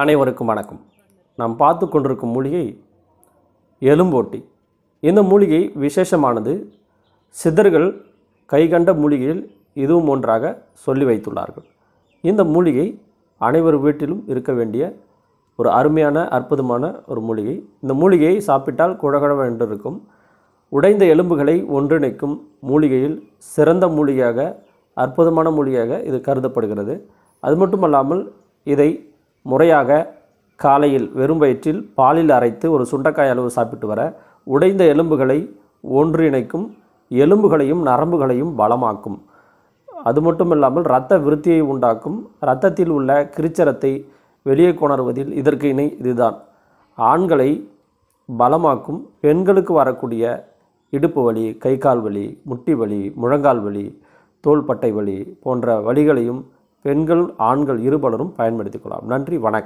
அனைவருக்கும் வணக்கம். நாம் பார்த்து கொண்டிருக்கும் மூலிகை எலும்போட்டி. இந்த மூலிகை விசேஷமானது சித்தர்கள் கைகண்ட மூலிகையில் இதுவும் ஒன்றாக சொல்லி வைத்துள்ளார்கள். இந்த மூலிகை அனைவர் வீட்டிலும் இருக்க வேண்டிய ஒரு அருமையான அற்புதமான ஒரு மூலிகை. இந்த மூலிகையை சாப்பிட்டால் குழகுழவென்று இருக்கும் உடைந்த எலும்புகளை ஒன்றிணைக்கும் மூலிகையில் சிறந்த மூலிகையாக அற்புதமான மூலிகையாக இது கருதப்படுகிறது. அது மட்டுமல்லாமல் இதை முறையாக காலையில் வெறும் வயிற்றில் பாலில் அரைத்து ஒரு சுண்டக்காய் அளவு சாப்பிட்டு வர உடைந்த எலும்புகளை ஒன்றிணைக்கும் எலும்புகளையும் நரம்புகளையும் பலமாக்கும். அது மட்டுமில்லாமல் இரத்த விருத்தியை உண்டாக்கும். இரத்தத்தில் உள்ள கிருச்சரத்தை வெளியே கொணர்வதில் இதற்கு இணை இதுதான். ஆண்களை பலமாக்கும். பெண்களுக்கு வரக்கூடிய இடுப்பு வலி கை கால் வலி முட்டி வலி முழங்கால் வலி தோள்பட்டை வலி போன்ற வலிகளையும் பெண்கள் ஆண்கள் இருபலரும் பயன்படுத்திக் கொள்ளலாம். நன்றி வணக்கம்.